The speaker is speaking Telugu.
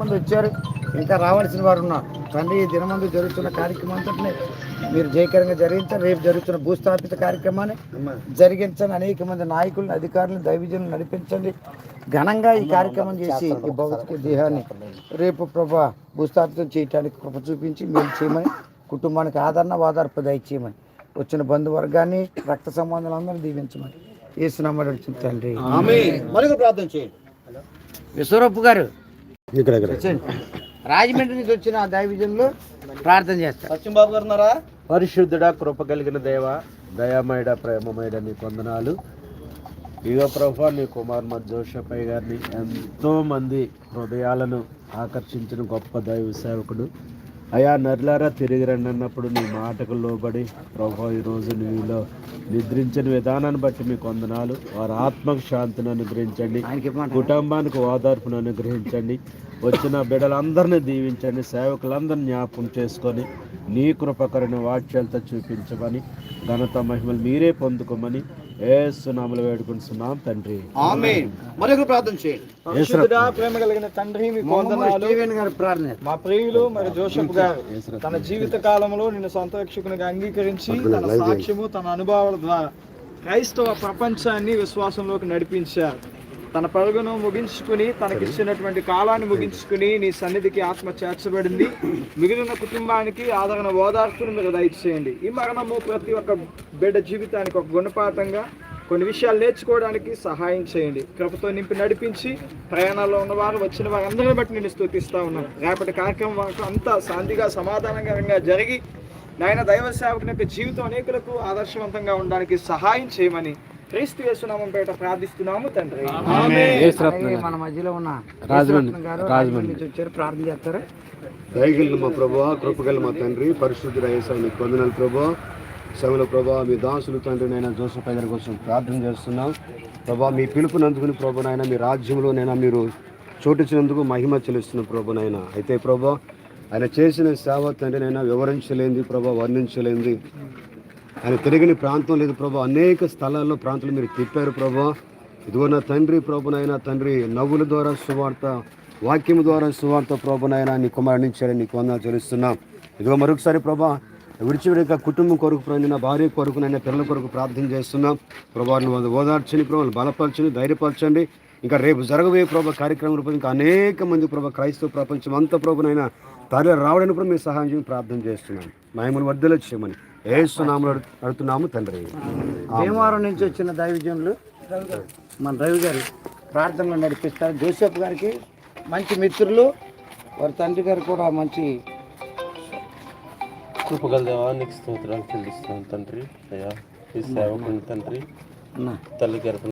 మంది వచ్చారు. ఇంకా రావాల్సిన వారు ఉన్నారు. తండ్రి ఈ దినమందు జరుగుతున్న కార్యక్రమం అంతటిని మీరు జయకరంగా జరిగించారు రేపు జరుగుతున్న భూస్థాపిత కార్యక్రమాన్ని జరిగించండి. అనేక మంది నాయకులను అధికారులను దైవజనులు నడిపించండి. ఘనంగా ఈ కార్యక్రమం చేసి ఈ భౌతిక దేహాన్ని రేపు ప్రభా భూస్థాపితం చేయటానికి కృప చూపించి మీరు చేయమని కుటుంబానికి ఆదరణ వాదార్పు దయచేయమని వచ్చిన బంధువర్గాన్ని రక్త సంబంధాలందరినీ దీవించమని. ఏసునామని అడుగుతుంది తండ్రి. మరొక ప్రార్థన చేయండి. విశ్వరూప్ గారు ఇక్కడ. రాజమండ్రి నుంచి వచ్చిన ఆ దైవజనులు ప్రార్థన చేస్తారు. సత్యం బాబు గారు ఉన్నారా? పరిశుద్ధుడ కృప కలిగిన దేవ దయామయుడ ప్రేమమయుడ నీ కొందనాలు. ఇగో ప్రభా నీ కుమార్ మధ్ జోషపయ్య గారిని ఎంతో మంది హృదయాలను ఆకర్షించిన గొప్ప దైవ సేవకుడు. అయా నర్లారా తిరిగి రండి అన్నప్పుడు నీ మాటకు లోబడి ప్రభా ఈరోజు నీలో నిద్రించిన విధానాన్ని బట్టి మీ కొందనాలు వారి ఆత్మకు శాంతిని అనుగ్రహించండి? కుటుంబానికి ఓదార్పును అనుగ్రహించండి. వచ్చిన బిడ్డలందరినీ దీవించండి. సేవకులందరినీ జ్ఞాపకం చేసుకొని నీ కృపకరణ వాక్యాలతో చూపించమని ఘనత మహిమలు మీరే పొందుకోమని ఏ సునాములు వేడుకుంటున్నాం తండ్రి. మరొక ప్రార్థన చేయండి. ప్రేమ కలిగిన తండ్రి గారు ప్రార్థన. మా ప్రియులు మరి జోషప్ గారు తన జీవిత కాలంలో నిన్ను సొంత రక్షకునిగా అంగీకరించి తన సాక్ష్యము తన అనుభవాల ద్వారా క్రైస్తవ ప్రపంచాన్ని విశ్వాసంలోకి నడిపించారు. తన పరుగును ముగించుకుని తనకిచ్చినటువంటి కాలాన్ని ముగించుకుని నీ సన్నిధికి ఆత్మ చేర్చబడింది. మిగిలిన కుటుంబానికి ఆదరణ ఓదార్పును మీరు దయచేయండి. ఈ మరణము ప్రతి ఒక్క బిడ్డ జీవితానికి ఒక గుణపాఠంగా కొన్ని విషయాలు నేర్చుకోవడానికి సహాయం చేయండి. కృపతో నింపి నడిపించి ప్రయాణాల్లో ఉన్నవారు వచ్చిన వారందరిని బట్టి నేను స్తుతిస్తా ఉన్నాను. రేపటి కార్యక్రమం వరకు అంతా శాంతిగా సమాధానకరంగా జరిగి నాయన దైవ సేవకుని యొక్క జీవితం అనేకులకు ఆదర్శవంతంగా ఉండడానికి సహాయం చేయమని క్రీస్తు యేసునామం పేట ప్రార్థిస్తున్నాము తండ్రి. మన మధ్యలో ఉన్న రాజమండ్రి వచ్చారు. ప్రార్థన చేస్తారు? దయగలిగిన మా ప్రభా కృపగల మా తండ్రి పరిశుద్ధుడ యేసయ్య నీకు వందనాలు ప్రభా శ్రమల ప్రభా మీ దాసులు తండ్రి నైనా జోసఫ్ గారి కోసం ప్రార్థన చేస్తున్నాం. ప్రభా మీ పిలుపుని అందుకుని ప్రభు నాయన మీ రాజ్యంలోనైనా మీరు చోటించినందుకు మహిమ చెల్లిస్తున్న ప్రభు నాయన. అయితే ప్రభా ఆయన చేసిన సేవ తండ్రి నైనా వివరించలేంది ప్రభా వర్ణించలేంది ఆయన తిరిగిన ప్రాంతం లేదు ప్రభా. అనేక స్థలాల్లో ప్రాంతాలు మీరు తిప్పారు ప్రభా. ఇదిగో నా తండ్రి ప్రభునైనా తండ్రి నవ్వుల ద్వారా సువార్త వాక్యం ద్వారా సువార్త ప్రభునైనా నీ కుమారునిచ్చారని నీకు వందలు చెల్లిస్తున్నాం. ఇదిగో మరొకసారి ప్రభా విడిచివిడిక కుటుంబం కొరకు పొందిన భార్య కొరకు నైనా పిల్లల కొరకు ప్రార్థన చేస్తున్నాం. ప్రభావం ఓదార్చని ప్రభావం బలపరచని ధైర్యపరచండి. ఇంకా రేపు జరగబోయే ప్రభా కార్యక్రమం రూపంలో ఇంకా అనేక మంది ప్రభా క్రైస్తవ ప్రపంచం అంతా ప్రభునైనా తరలి రావడానికి కూడా మీరు సహాయం చేసి ప్రార్థన చేస్తున్నాం. మహిమను వర్ధలు చేయమని. ఏసునామలు అడుగుతున్నాము తండ్రి. భీమవరం నుంచి వచ్చిన దైవజనులు మన రవి గారు ప్రార్థనలు నడిపిస్తారు. జోసెఫ్ గారికి మంచి మిత్రులు. వారి తండ్రి గారు కూడా మంచి కృపగల దేవానికి స్తోత్రాలు చెల్లిస్తున్నాం తండ్రి. అయ్యా ఈ సేవకుని తండ్రి. తల్లి గర్భ